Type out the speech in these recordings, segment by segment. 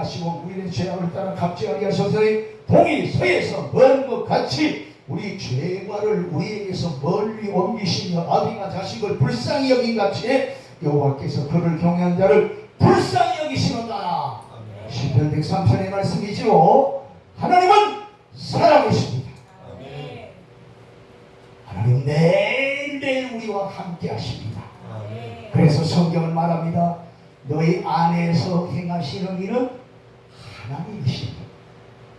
하시고 우리의 죄악을 따라 갚지 아니하셔서니 동이 서에서 먼 것 같이 우리 죄과를 우리에게서 멀리 옮기시며 아비가 자식을 불쌍히 여긴 같이 여호와께서 그를 경외한 자를 불쌍히 여기시는다. 시편 103편의 말씀이죠. 하나님은 살아계십니다. 하나님 매일매일 우리와 함께 하십니다. 그래서 성경은 말합니다. 너희 안에서 행하시는 일은 하나님이십니다.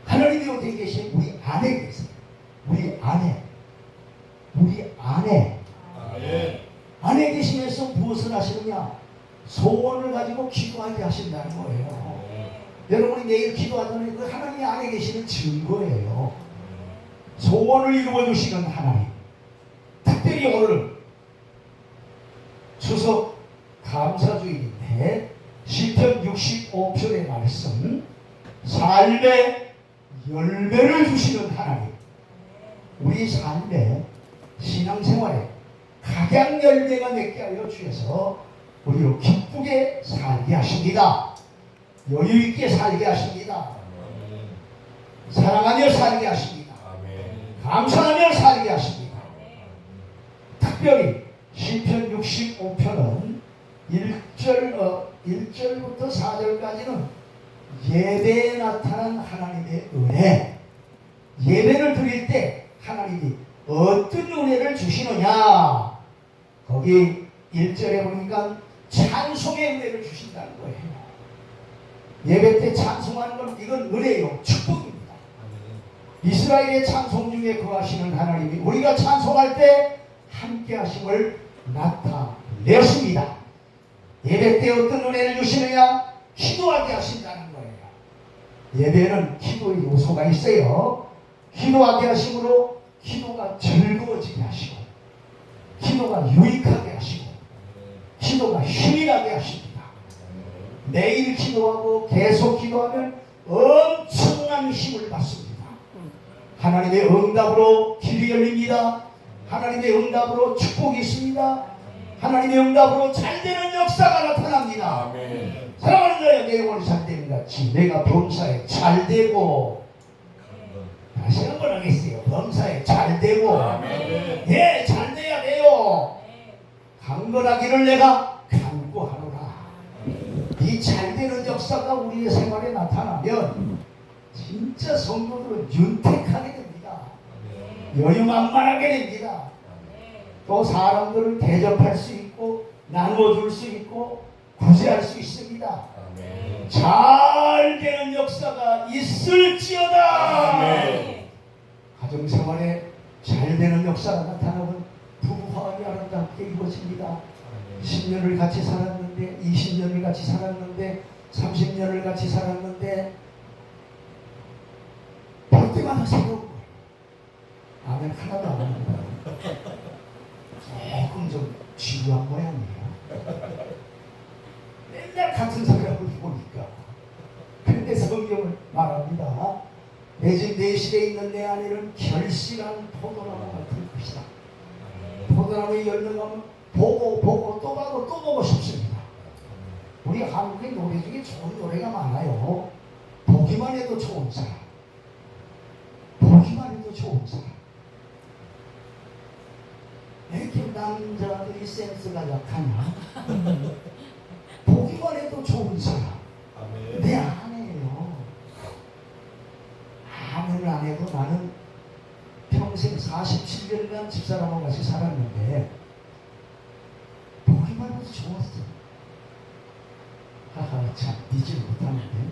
하나님이 어디 계신 우리 안에 계세요. 우리 안에. 우리 안에. 안에 계시면서 무엇을 하시느냐? 소원을 가지고 기도하게 하신다는 거예요. 여러분이 내일 기도하잖아요. 그 하나님이 안에 계시는 증거예요. 소원을 이루어 주시는 하나님. 특별히 오늘 추석 감사주일인데 시편 65편의 말씀 삶의 열매를 주시는 하나님 우리 삶의 신앙생활에 각양 열매가 맺게 하여 주셔서 우리로 기쁘게 살게 하십니다. 여유 있게 살게 하십니다. 사랑하며 살게 하십니다. 감사하며 살게 하십니다. 특별히 시편 65편은 1절, 어, 1절부터 4절까지는 예배에 나타난 하나님의 은혜. 예배를 드릴 때 하나님이 어떤 은혜를 주시느냐? 거기 1절에 보니까 찬송의 은혜를 주신다는 거예요 예배 때 찬송하는 건 이건 은혜요 축복입니다 이스라엘의 찬송 중에 거하시는 하나님이 우리가 찬송할 때 함께 하심을 나타내십니다. 예배 때 어떤 은혜를 주시느냐? 기도하게 하신다는 거예요. 예배는 기도의 요소가 있어요. 기도하게 하심으로 기도가 즐거워지게 하시고 기도가 유익하게 하시고 기도가 힘이 나게 하십니다. 매일 기도하고 계속 기도하면 엄청난 힘을 받습니다. 하나님의 응답으로 길이 열립니다. 하나님의 응답으로 축복이 있습니다. 하나님의 응답으로 잘 되는 역사가 나타납니다. 사랑하는 자여 내 영혼이 잘 되는 같이 내가 범사에 잘 되고 다시 한 번 하겠어요. 범사에 잘 되고 예 잘돼야 돼요. 강건하기를 내가 간구하노라. 이 잘되는 역사가 우리의 생활에 나타나면 진짜 성도들은 윤택하게 됩니다. 여유만만하게 됩니다. 또 사람들을 대접할 수 있고 나눠줄 수 있고 구제할 수 있습니다. 잘 되는 역사가 있을지어다. 가정생활에 잘 되는 역사가 나타나면 부부화합이 아름답게 이루어집니다. 10년을 같이 살았는데 20년을 같이 살았는데 30년을 같이 살았는데 볼 때마다 새로운 거예요. 아멘 하나도 안 합니다. 조금 좀 지루한 모양이에요. 맨날 같은 사람을 보니까. 그런데 성경을 말합니다. 내집 내실에 있는 내 아내는 결실한 포도나무 같은 것이다. 포도나무에 열매가면 보고 보고 또 가고 또 보고 싶습니다. 우리 한국의 노래 중에 좋은 노래가 많아요. 보기만 해도 좋은 사람. 보기만 해도 좋은 사람. 왜 이렇게 남자들이 센스가 약하냐? 보기만 해도 좋은 사람. 내 아내예요. 아무를 안 해도 나는 평생 47년간 집사람하고 같이 살았는데 보기만 해도 좋았어. 하하 참 믿지 못하는데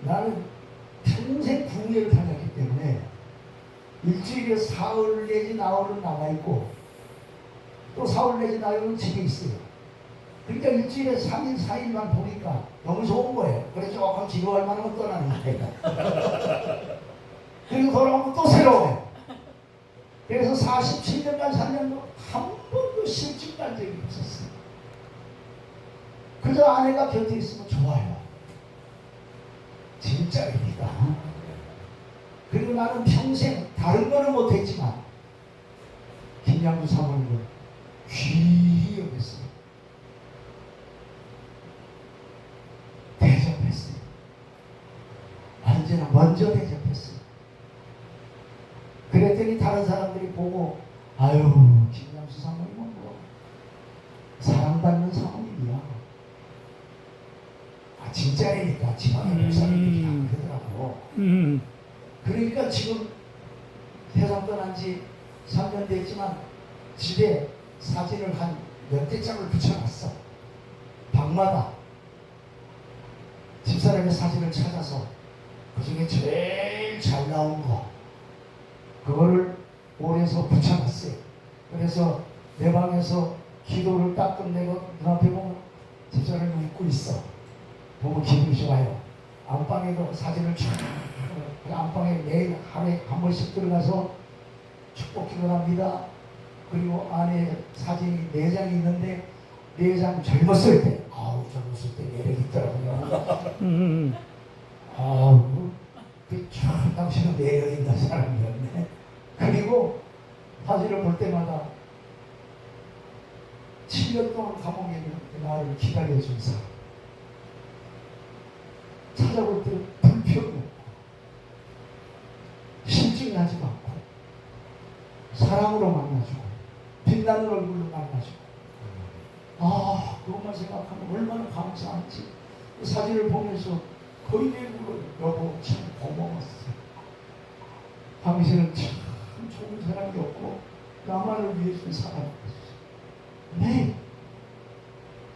나는 평생 궁예를 다녔기 때문에 일주일에 사흘 내지 나흘은 나가 있고 또 사흘 내지 나흘은 집에 있어요. 그러니까 일주일에 3일, 4일만 보니까 너무 좋은 거예요. 그래서 조금 지루할 만하면 떠나는 거예요. 그리고 돌아오면 또 새로워. 그래서 47년간 살면서 한 번도 실직난 적이 없었어요. 그저 아내가 곁에 있으면 좋아요. 진짜입니다. 그리고 나는 평생 다른 거는 못했지만 김양구 사모님을 귀히 여겼어요. 대접했어요. 언제나 먼저 대접했어요. 그랬더니 다른 사람들이 보고 아유 김남수 사모님은 뭐 사랑받는 사모님이야. 아 진짜이니까 지방의 음. 목사님들이 다 그러더라고. 음, 그러니까 지금 세상 떠난 지 3년 됐지만 집에 사진을 한 몇대 장을 붙여놨어. 방마다 집사람의 사진을 찾아서 그 중에 제일 잘 나온 거 그거를 올해서 붙여놨어요. 그래서 내 방에서 기도를 딱 끝내고 눈앞에 보면 집사람이 웃고 있어. 보면 기분이 좋아요. 안방에도 사진을 쫙그 안방에 매일 하루에 한 번씩 들어가서 축복 기도합니다. 그리고 안에 사진이 네 장이 있는데 네 장 젊었을 때, 아우 젊었을 때 매력 있더라고요. 음, 아우 그 참 당신은 매력 있는 사람이었네. 그리고 사진을 볼 때마다 7년 동안 감옥에 있는 나를 기다려준 사람. 찾아볼 때 불평이 없고 실증나지도 않고 사랑으로 만나주고 빛나는 얼굴로 만나주고. 아 그것만 생각하면 얼마나 감사한지. 그 사진을 보면서 거의 내 입으로 여보 참 고마웠어. 당신은 참 좋은 사람이었고 나만을 위해서 사랑했어 네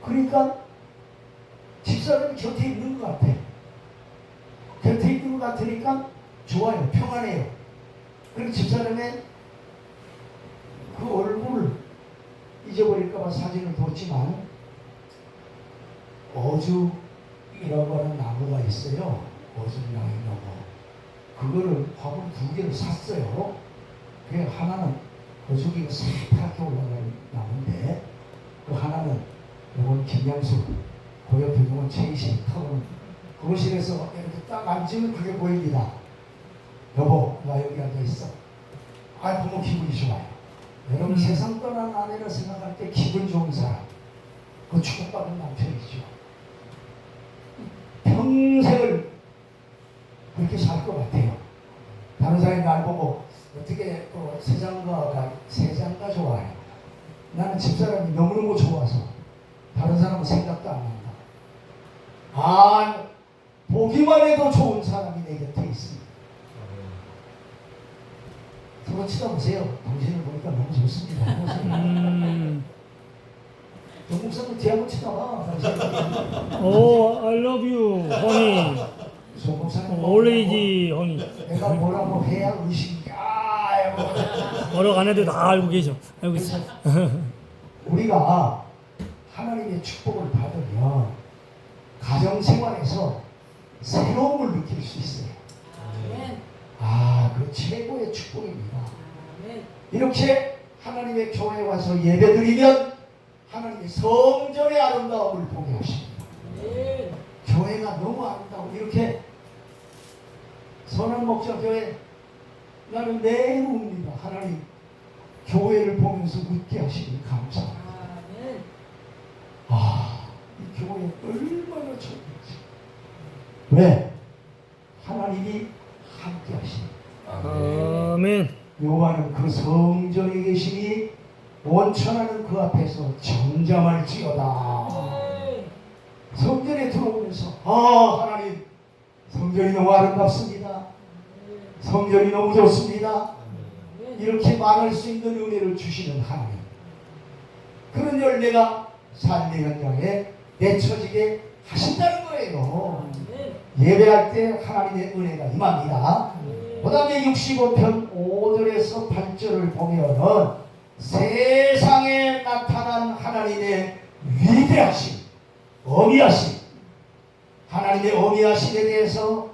그러니까 집사람이 곁에 있는 것 같아 곁에 있는 것 같으니까 좋아요 평안해요 그리고 집사람의 그 얼굴을 잊어버릴까봐 사진을 뒀지만 어죽이라고 하는 나무가 있어요. 어죽 나무 나무. 그거를 화분 두 개를 샀어요. 그 하나는 어죽이 새파랗게 올라가는 나무인데 그 하나는 이건 김양수 그 옆에 이건 최이식 턱은 그것실에서 이렇게 딱 앉으면 그게 보입니다. 여보 나 여기 앉아 있어. 아 보면 기분이 좋아요. 여러분 음. 세상 떠난 아내를 생각할 때 기분 좋은 사람 그 축복받은 남편이죠. 평생을 그렇게 살 것 같아요. 다른 사람이 날 보고 어떻게 또 세상가가 세상가 좋아해. 나는 집사람이 너무너무 좋아서 다른 사람은 생각도 안 난다. 아 보기만 해도 좋은 사람이 내 곁에 있습니다. 서로 쳐다보세요. 당신을 보니까 너무 좋습니다. 영국사도 뒤하고 쳐다봐. 오, I love you, honey. 소금사는 always, honey. 내가 뭐라고 해야 의식이 아 어려 안 해도 다 알고 계셔. 알고 있어. 우리가 하나님의 축복을 받으면 가정 생활에서 새로움을 느낄 수 있어요. 아, 그 최고의 축복입니다. 이렇게 하나님의 교회에 와서 예배드리면 하나님의 성전의 아름다움을 보게 하십니다. 교회가 너무 아름다워. 이렇게 선한 목자 교회 나는 매일 웁니다. 하나님 교회를 보면서 웃게 하시니 감사합니다. 아, 이 교회 얼마나 좋은지. 왜? 하나님이 함께 하시니. 아멘. 요한은 그 성전에 계시니 원천하는 그 앞에서 정잠할지어다. 아멘. 성전에 들어오면서 아 하나님 성전이 너무 아름답습니다. 성전이 너무 좋습니다. 이렇게 말할 수 있는 은혜를 주시는 하나님. 그런 열매가 삶의 현장에 내쳐지게 하신다는 거예요. 예배할 때 하나님의 은혜가 임합니다. 그. 다음에 65편 5절에서 8절을 보면은 세상에 나타난 하나님의 위대하심, 어미하심, 하나님의 어미하심에 대해서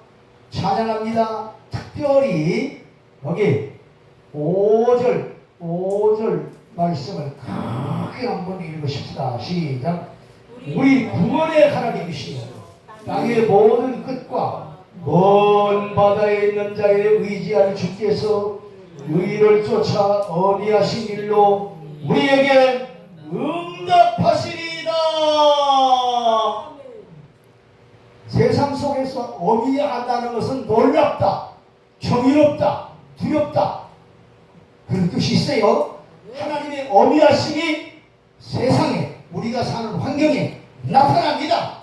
찬양합니다. 특별히 여기 5절, 5절 말씀을 크게 한번 읽으십시다. 시작. 우리 구원의 하나님이시여 땅의 모든 끝과 먼 바다에 있는 자의 의지한 주께서 의를 쫓아 어미하신 일로 우리에게 응답하시리이다. 세상 속에서 속에서 어미하다는 것은 놀랍다, 경이롭다, 두렵다 그런 뜻이 있어요. 하나님의 어미하심이 세상에 우리가 사는 환경에 나타납니다.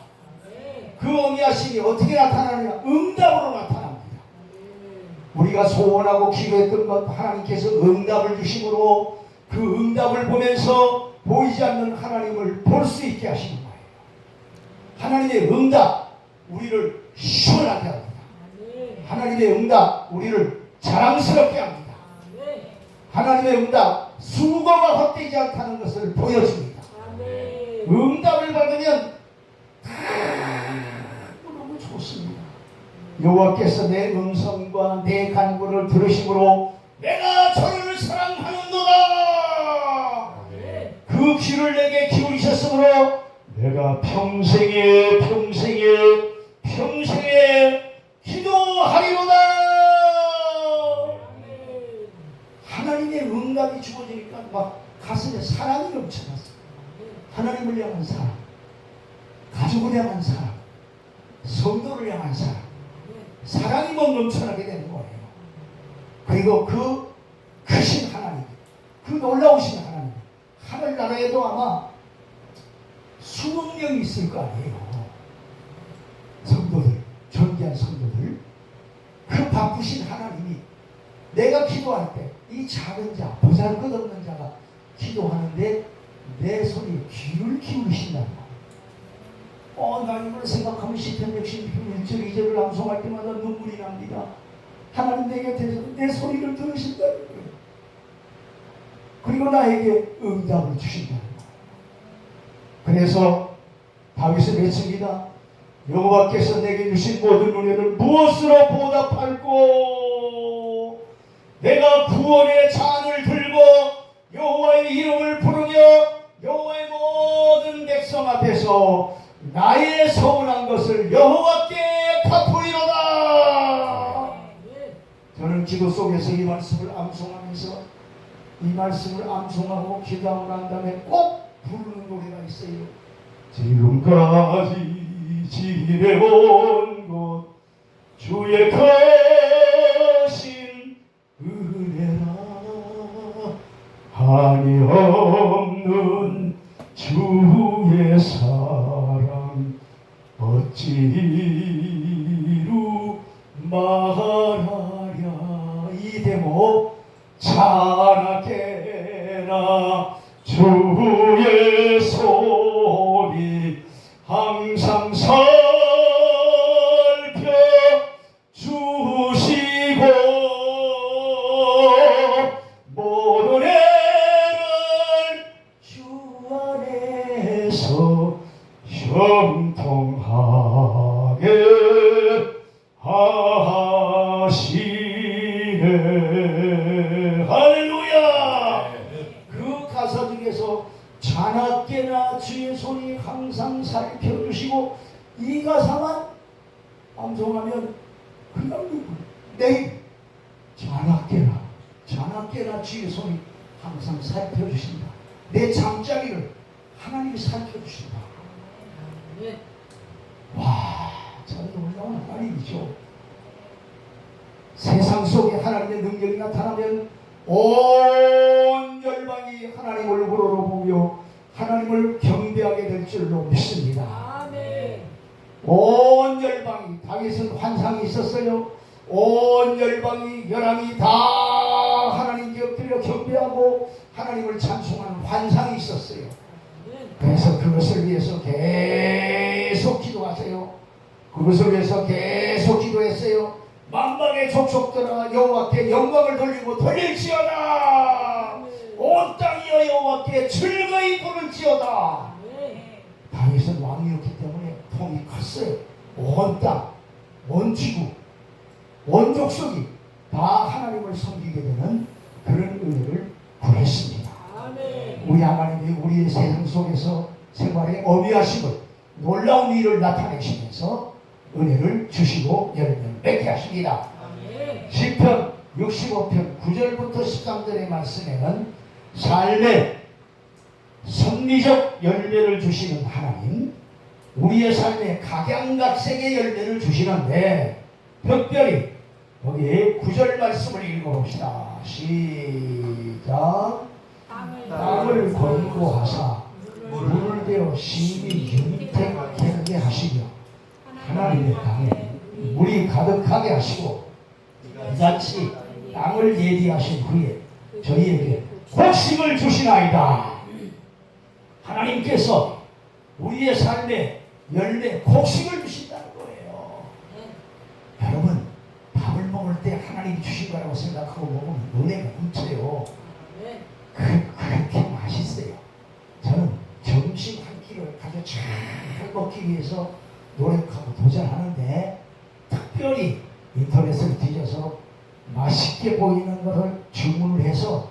그 어미하심이 어떻게 나타나느냐? 응답으로 나타납니다. 우리가 소원하고 기도했던 것 하나님께서 응답을 주심으로 그 응답을 보면서 보이지 않는 하나님을 볼 수 있게 하시는 거예요. 하나님의 응답 우리를 시원하게 합니다. 하나님의 응답 우리를 자랑스럽게 합니다. 하나님의 응답 수고가 헛되지 않다는 것을 보여줍니다. 응답을 받으면 다 너무 좋습니다. 여호와께서 내 음성과 내 간구를 들으심으로 내가 저를 사랑하는도다. 그 귀를 내게 기울이셨으므로 내가 평생에 평생에 아멘. 하나님의 응답이 주어지니까 막 가슴에 사랑이 넘쳐났어요. 하나님을 향한 사랑, 가족을 향한 사랑, 성도를 향한 사랑, 사랑이 막 넘쳐나게 되는 거예요. 그리고 그 크신 하나님, 그 놀라우신 하나님, 하늘나라에도 아마 수억 명이 있을 거 아니에요. 성도들, 존귀한 성도들. 그 바쁘신 하나님이 내가 기도할 때 이 작은 자, 보잘 것 없는 자가 기도하는데 내 소리에 귀를 기울이신다는 거. 어, 나 이걸 생각하면 시편 60편 1절 2절을 암송할 때마다 눈물이 납니다. 하나님 내 곁에서 내 소리를 들으신다는 거예요. 그리고 나에게 응답을 주신다는 거예요. 그래서 다윗은 외칩니다. 여호와께서 내게 주신 모든 은혜를 무엇으로 보답할꼬? 내가 구원의 잔을 들고 여호와의 이름을 부르며 여호와의 모든 백성 앞에서 나의 서운한 것을 여호와께 갚으리로다. 저는 기도 속에서 이 말씀을 암송하면서 이 말씀을 암송하고 기도하고 난 다음에 꼭 부르는 노래가 있어요. 지금까지 지내온 중에서 자나깨나 주의 손이 항상 살펴주시고 이 가사만 암송하면 그냥 누구 내일 자나깨나 자나깨나 주의 손이 항상 살펴주신다 내 잠자리를 하나님이 살펴주신다 아멘. 와, 참 놀라운 하나님이죠. 세상 속에 하나님의 능력이 나타나면 온 열방이 하나님을 우러러보며 하나님을 경배하게 될 줄로 믿습니다. 아멘. 온 열방이 다윗은 환상이 있었어요. 온 열방이 열왕이 다 하나님께 엎드려 경배하고 하나님을 찬송하는 환상이 있었어요. 그래서 그것을 위해서 계속 기도하세요. 그것을 위해서 계속 기도했어요. 만방의 족속들아 여호와께 영광을 돌리고 돌릴지어다. 온 땅이여 여호와께 즐거이 부를지어다. 아멘. 다윗은 왕이었기 때문에 통이 컸어요. 온 땅, 온 지구, 온 족속이 다 하나님을 섬기게 되는 그런 은혜를 구했습니다. 우리 하나님이 우리의 세상 속에서 생활의 어미하심을 놀라운 일을 나타내시면서 은혜를 주시고 열매를 맺게 하십니다. 시편 65편 9절부터 13절의 말씀에는 삶의 선미적 열매를 주시는 하나님 우리의 삶에 각양각색의 열매를 주시는데 특별히 여기 구절 말씀을 읽어봅시다. 시작. 땅을 권고하사 물을 대어 심히 하나님의 땅에 물이 가득하게 하시고 이같이 땅을 예비하신 후에 저희에게 곡식을 주시나이다. 하나님께서 우리의 삶에 열매 곡식을 주신다는 거예요. 여러분 밥을 먹을 때 하나님 주신 거라고 생각하고 먹으면 은혜가 넘쳐요. 그, 그렇게 맛있어요. 저는 점심 한 끼를 아주 잘 먹기 위해서 노력하고 도전하는데 특별히 인터넷을 뒤져서 맛있게 보이는 것을 주문을 해서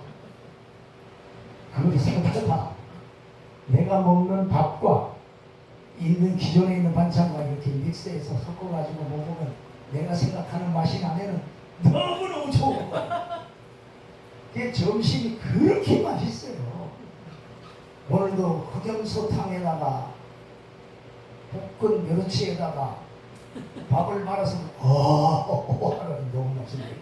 그걸 사다가 내가 먹는 밥과 있는 기존에 있는 반찬과 이렇게 믹스해서 섞어가지고 먹으면 내가 생각하는 맛이 나면은 너무너무 좋은 거야. 점심이 그렇게 맛있어요. 오늘도 흑염소탕에다가 볶은 멸치에다가 밥을 말아서 어 하는 너무 맛있네요.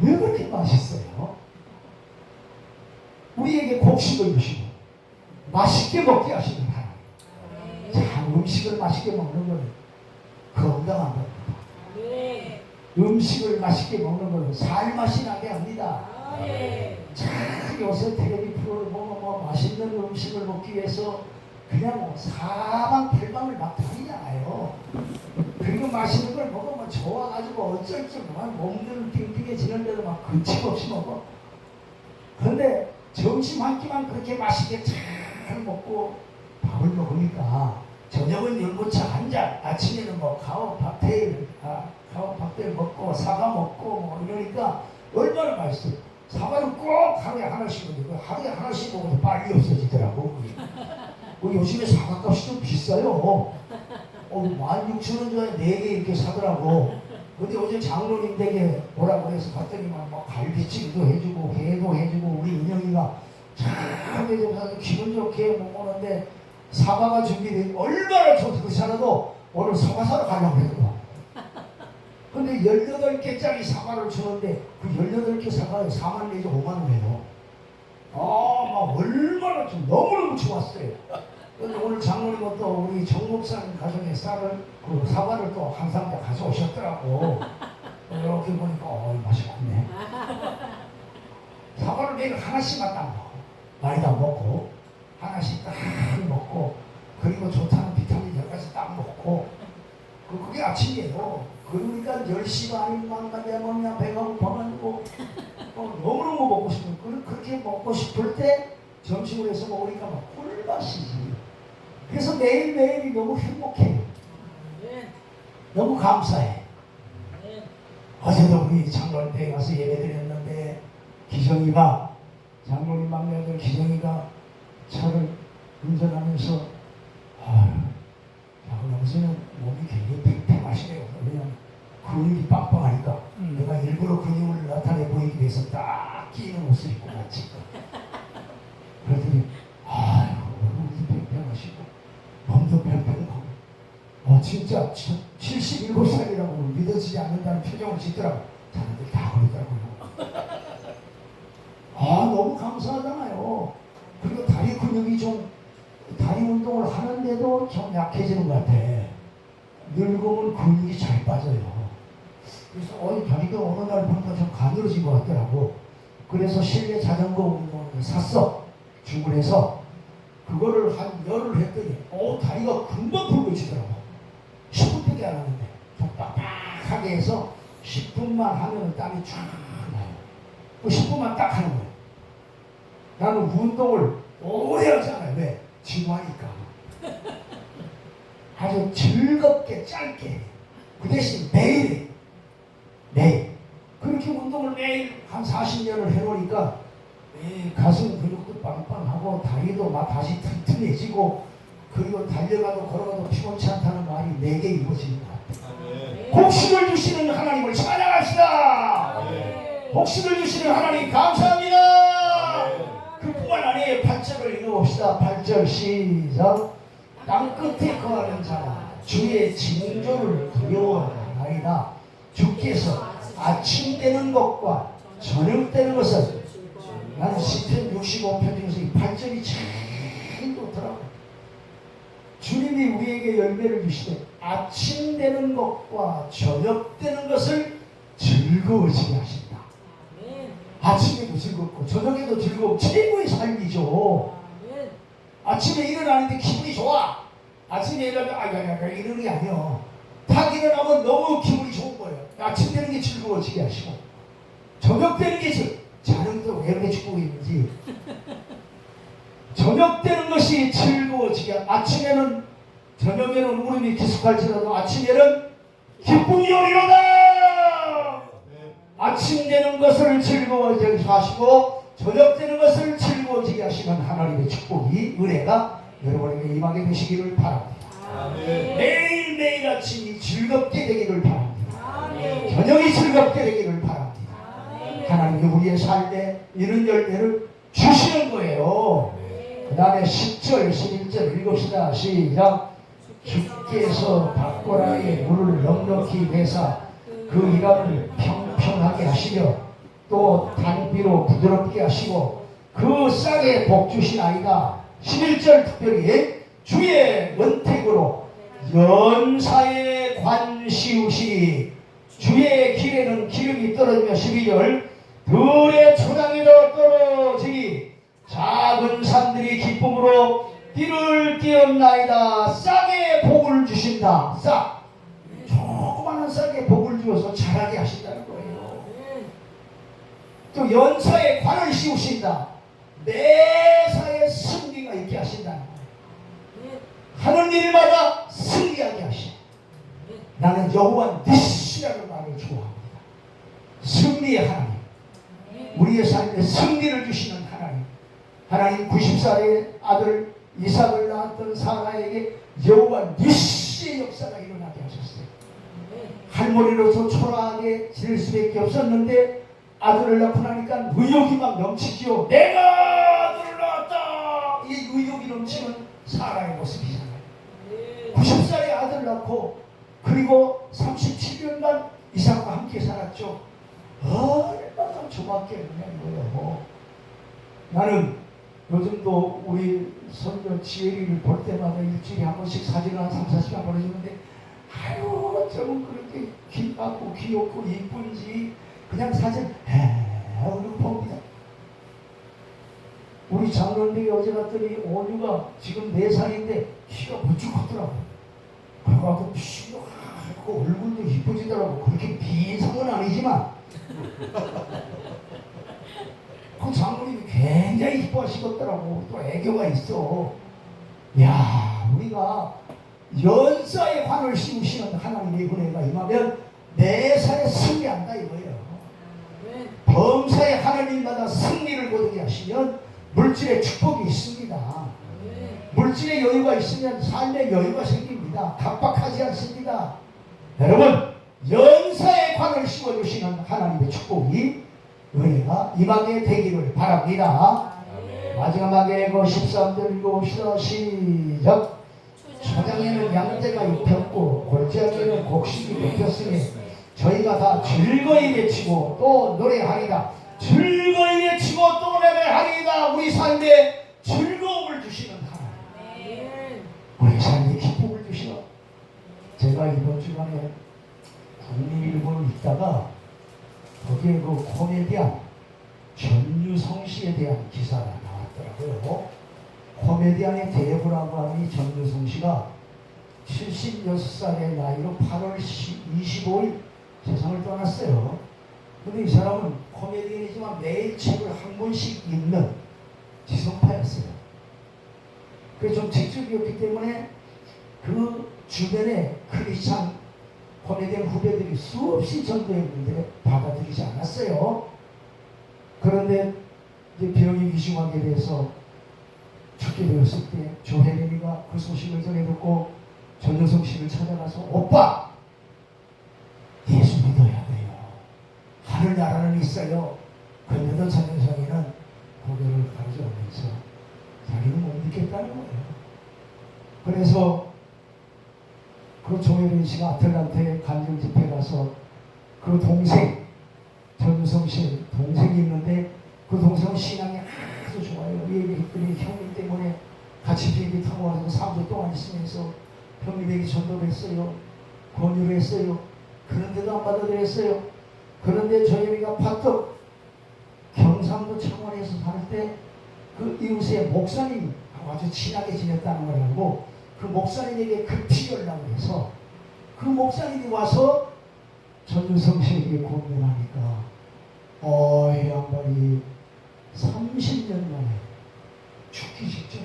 왜 그렇게 맛있어요? 우리에게 곡식을 주시고 맛있게 먹게 하시는 하나님. 자, 음식을 맛있게 먹는 것은 건강한 겁니다. 음식을 맛있게 먹는 것은 살맛이 나게 합니다. 참 요새 텔레비 프로를 보면 뭐 맛있는 음식을 먹기 위해서 그냥 뭐 사방팔방을 막 다니잖아요. 그리고 맛있는 걸 먹으면 좋아가지고 어쩔 줄 몰라 몸들 빙빙해지는데도 막 거침없이 먹어. 그런데 점심 한 끼만 그렇게 맛있게 잘 먹고 밥을 먹으니까 저녁은 열무차 한 잔, 아침에는 뭐 가오 칵테일, 아, 가오 칵테일 먹고 사과 먹고 뭐 이러니까 얼마나 맛있어요. 사과는 꼭 하루에 하나씩 먹고 하루에 하나씩 먹어도 빨리 없어지더라고. 뭐 요즘에 사과값이 좀 비싸요. 어, 16,000원 전에 4개 이렇게 사더라고. 근데 어제 장로님 댁에 오라고 해서 갔더니만 뭐 갈비찜도 해주고 회도 해주고 우리 인영이가 참 해줘서 기분 좋게 먹었는데 사과가 준비돼 얼마나 좋다 그 사람도 오늘 사과 사러 가려고 그러더라고. 근데 18개짜리 사과를 주는데 그 18개 사과에 4만 내지 5만 원이에요. 아, 막 얼마나 좀 너무너무 좋았어요. 오늘 장모님은 또 우리 정목사님 가정에 쌀을, 그 사과를 또 한 상자 가져오셨더라고. 이렇게 보니까, 어, 맛이 많네. 사과를 매일 하나씩만 딱 먹어. 많이 다 먹고, 하나씩 딱 먹고, 그리고 좋다는 비타민 몇 가지 딱 먹고, 그, 그게 아침이에요. 그러니까 10시 반인만 되면 그냥 배가 고파가지고, 어, 너무너무 먹고 싶은, 그, 그렇게 먹고 싶을 때 점심을 해서 먹으니까 막 꿀맛이지. 그래서 매일매일이 너무 행복해. 너무 감사해. 어제도 우리 장로님께 가서 예배 드렸는데 기정이가 장로님 막내들 기정이가 차를 운전하면서 아유 장로님은 몸이 굉장히 팽팽하시네요. 왜냐면 근육이 빵빵하니까 음. 내가 일부러 근육을 나타내 보이기 위해서 딱 끼는 옷을 입고 갔지. 그랬더니 아유 얼굴도 팽팽하시고 몸도 팽팽하고 어 진짜 77살이라고 믿어지지 않는다는 표정을 짓더라고. 사람들이 다 그러더라고요. 아 너무 감사하잖아요. 그리고 다리 근육이 좀 다리 운동을 하는데도 좀 약해지는 것 같아. 늙으면 근육이 잘 빠져요. 그래서 어 다리가 어느 날 보니까 좀 가늘어진 것 같더라고. 그래서 실내 자전거 운동을 샀어. 주문해서. 그거를 한 열흘 했더니 어 다리가 금방 붉어지더라고 10분밖에 안 하는데 좀 빡빡하게 해서 10분만 하면 땀이 쫙 나요. 그 10분만 딱 하는 거예요. 나는 운동을 오래 하잖아요. 왜? 지루하니까. 아주 즐겁게 짧게. 그 대신 매일. 해. 매일. 그렇게 운동을 매일 한 40년을 해놓으니까 이 가슴 근육도 빵빵하고 다리도 막 다시 튼튼해지고 그리고 달려가도 걸어가도 피곤치 않다는 말이 내게 이루어지는 것 같아요. 곡식을 주시는 하나님을 찬양합시다. 곡식을 주시는 하나님 감사합니다. 그뿐만 아니에요. 8절을 읽어봅시다. 8절 시작. 땅 끝에 거하는 자라 주의 징조를 두려워하나이다 주께서 아침 되는 것과 저녁 되는 것은 나는 시편 65편 중에서 이 8절이 참 좋더라고 주님이 우리에게 열매를 주시되 아침 되는 것과 저녁 되는 것을 즐거워지게 하신다. 아침에도 즐겁고 저녁에도 즐겁고 최고의 삶이죠. 아침에 일어나는데 기분이 좋아. 아침에 일어나면 아야야야 이러는 게 아니야. 딱 일어나면 너무 기분이 좋은 거예요. 아침 되는 게 즐거워지게 하시고 저녁 되는 게 즐. 자는 또왜 이렇게 축복이 있는지. 저녁 되는 것이 즐거워지게 하- 아침에는 저녁에는 울음이 기숙할지라도 아침에는 기쁨이 오리로다. 아침 되는 것을 즐거워지게 하시고 저녁 되는 것을 즐거워지게 하시는 하나님의 축복이 은혜가 여러분에게 임하게 되시기를 바랍니다. 아멘. 매일매일 아침이 즐겁게 되기를 바랍니다. 저녁이 즐겁게 되기를 바랍니다. 아멘. 하나님이 우리의 삶에 이런 열매를 주시는 거예요. 그 다음에 10절, 11절 읽읍시다. 시작. 주께서 박고라에 물을 넉넉히 내사 그 이감을 평평하게 하시며 또 단비로 부드럽게 하시고 그 싹에 복 주시나이다. 11절 특별히 주의 은택으로 연사에 관 씌우시니 주의 길에는 기름이 떨어지며 12절 들의 떨어지니 작은 산들이 기쁨으로 띠를 띄었나이다. 싹에 복을 주신다. 싹. 조그마한 싹에 복을 주어서 자라게 하신다는 거예요. 또 연사에 관을 씌우신다. 매사에 승리가 있게 하신다는 거예요. 하는 일마다 승리하게 하시 나는 여호와 니시라는 말을 좋아합니다. 승리의 하나님. 우리의 삶에 승리를 주시는 하나님. 하나님 90살의 아들 이삭을 낳았던 사라에게 여호와 니시의 역사가 일어나게 하셨어요. 할머니로서 초라하게 지낼 수밖에 없었는데 아들을 낳고 나니까 의욕이 막 넘치지요. 내가 아들을 낳았다. 이 의욕이 넘치는 사라의 모습이잖아요. 90살의 아들 낳고 그리고 37년간 이삭과 함께 살았죠. 얼마나 조각겠느냐 이거요. 나는 요즘도 우리 선녀 지혜리를 볼 때마다 일주일에 한 번씩 사진을 한 3, 4시간 보내주는데 아유 어쩌면 그렇게 귀하고 귀엽고 이쁜지 그냥 사진 에으로 봅니다. 우리 장로님이 어제 갔더니 오류가 지금 4살인데 키가 무척 크더라고. 그래가지고 피가 하고 얼굴도 이뻐지더라고. 그렇게 비상은 아니지만 그 장모님이 굉장히 이뻐하시겠더라고. 또 애교가 있어. 야, 우리가 연사에 관을 씌우시는 하나님의 은혜가 임하면 내사에 승리한다 이거예요. 범사에 하나님마다 승리를 거두게 하시면 물질의 축복이 있습니다. 물질의 여유가 있으면 삶의 여유가 생깁니다. 각박하지 않습니다. 여러분, 연사에 관을 씌워주시는 하나님의 축복이 은혜가 임하게 되기를 바랍니다. 아멘. 마지막에 그 13절 읽어봅시다. 시작. 초장에는 양떼가 입혔고 골짜기에는 곡식이 입혔으니 저희가 다 즐거이 외치고 또 노래하리다. 즐거이 외치고 또 노래하리다. 우리 삶에 즐거움을 주시는 하나님. 우리 삶에 기쁨을 주시어. 제가 이번 주간에 국민일보를 읽다가 거기에 그 코미디언 전유성 씨에 대한 기사가 나왔더라고요. 코미디언의 대부라고 하는 이 전유성 씨가 76살의 나이로 8월 25일 세상을 떠났어요. 근데 이 사람은 코미디언이지만 매일 책을 한 권씩 읽는 지성파였어요. 그래서 좀 직접이었기 때문에 그 주변에 크리스찬 코미디언 후배들이 수없이 전도했는데 받아들이지 않았어요. 그런데 이제 병이 위중하게 돼서 죽게 되었을 때 조혜린이가 그 소식을 전해 듣고 전효성 씨를 찾아가서 오빠 예수 믿어야 돼요. 하늘나라는 있어요. 그런데도 전효성이는 고개를 가져오면서 자기는 못 믿겠다는 거예요. 그래서 그 조혜린 씨가 아틀란타에 간증 집회 가서 그 동생 전유성 씨 동생이 있는데 그 동생은 신앙이 아주 좋아요. 얘기했더니 형님 때문에 같이 비행기 타고 와서 3주 동안 있으면서 형님에게 전도를 했어요. 권유를 했어요. 그런데도 안 받아들였어요. 그런데 저희가 파떡 경상도 창원에서 살 때 그 이웃의 목사님 아주 친하게 지냈다는 걸 알고 그 목사님에게 급히 연락을 해서 그 목사님이 와서 전유성 씨에게 고민하니까 어, 이 양반이 30년 만에 죽기 직전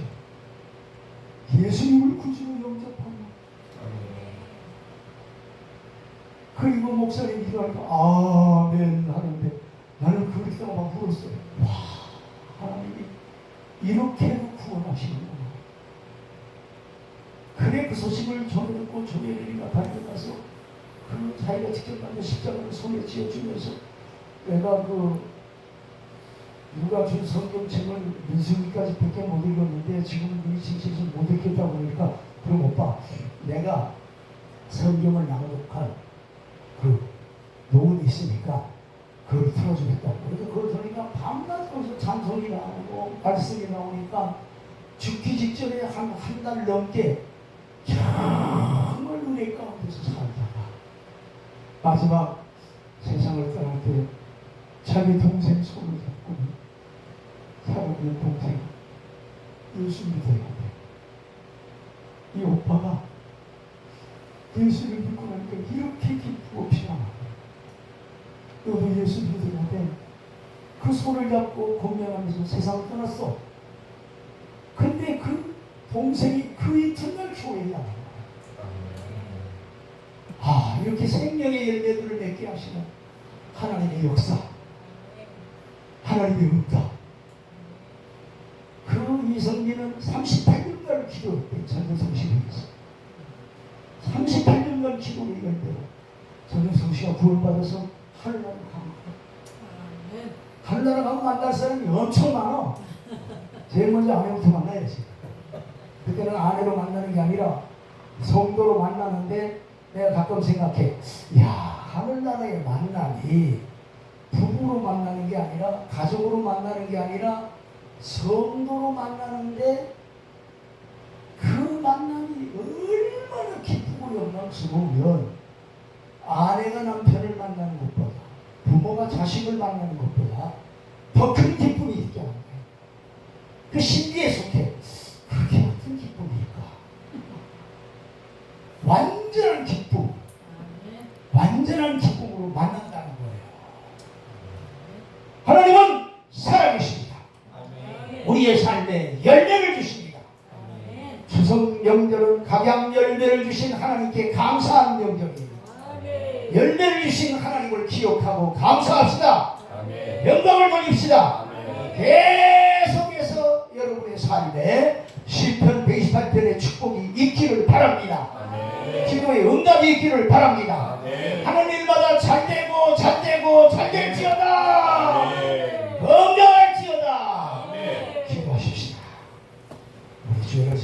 예수님을 구주로 영접하고 그리고 목사님 기도하니까 아멘 하는데 나는 그걸 듣다가 막 울었어요. 와 하나님이 이렇게도 구원하시는구나. 그래 그 소식을 전해 듣고 조혜린이가 달려가서 그 자기가 직접 만든 십자가를 손에 쥐어주면서 내가 그 누가 준 성경책을 민수기까지 밖에 못 읽었는데 지금 이 진실에서 못 읽겠다 보니까 그럼 오빠 내가 성경을 낭독한 그 녹음이 있으니까 그걸 틀어주겠다고 그래서 그걸 들으니까 밤낮 거기서 찬송이 나오고 말씀이 나오니까 죽기 직전에 한 한 달 넘게 정말 은혜 가운데서 살다가 마지막 세상을 떠날 때 자기 동생 손을 잡고 사랑하는 동생 예수 믿어야 돼. 이 오빠가 예수를 믿고 나니까 이렇게 기쁘고 피나고 너도 예수 믿어야 돼. 그 손을 잡고 공명하면서 세상을 떠났어. 근데 그 동생이 그 이튿날 교회에 나와. 아, 이렇게 생명의 열매들을 맺게 하시는 하나님의 역사, 하나님의 응답. 그 이성기는 38년간 기도했대, 전효성 씨를 위해서. 38년간 기도를 이겼대요. 전효성 씨가 구원받아서 하늘나라. 아멘. 하늘나라 가면 만날 사람이 엄청 많아. 제일 먼저 아내부터 만나야지. 그때는 아내로 만나는 게 아니라 성도로 만나는데 내가 가끔 생각해. 야, 하늘나라의 만남이 부부로 만나는 게 아니라 가족으로 만나는 게 아니라 성도로 만나는데 그 만남이 얼마나 기쁘고 영광스러우면 아내가 남편을 만나는 것보다 부모가 자식을 만나는 것보다 더 큰 기쁨이 있지 않나요? 그 신비에 속해 그렇게 어떤 기쁨일까? 완전한 기쁨, 아멘. 완전한 기쁨으로 만난다는 거예요. 하나님은 살아계십니다. 우리의 삶에 열매를 주십니다. 아멘. 추석 명절은 각양 열매를 주신 하나님께 감사하는 명절입니다. 아멘. 열매를 주신 하나님을 기억하고 감사합시다. 영광을 돌립시다. 계속해서 여러분의 삶에 시편 128편의 축복이 있기를 바랍니다. 기도의 응답이 있기를 바랍니다. 하는 일마다 잘 되고 잘 되고 잘 될지어다. 건강할지어다. 기도하십시다. 우리 주여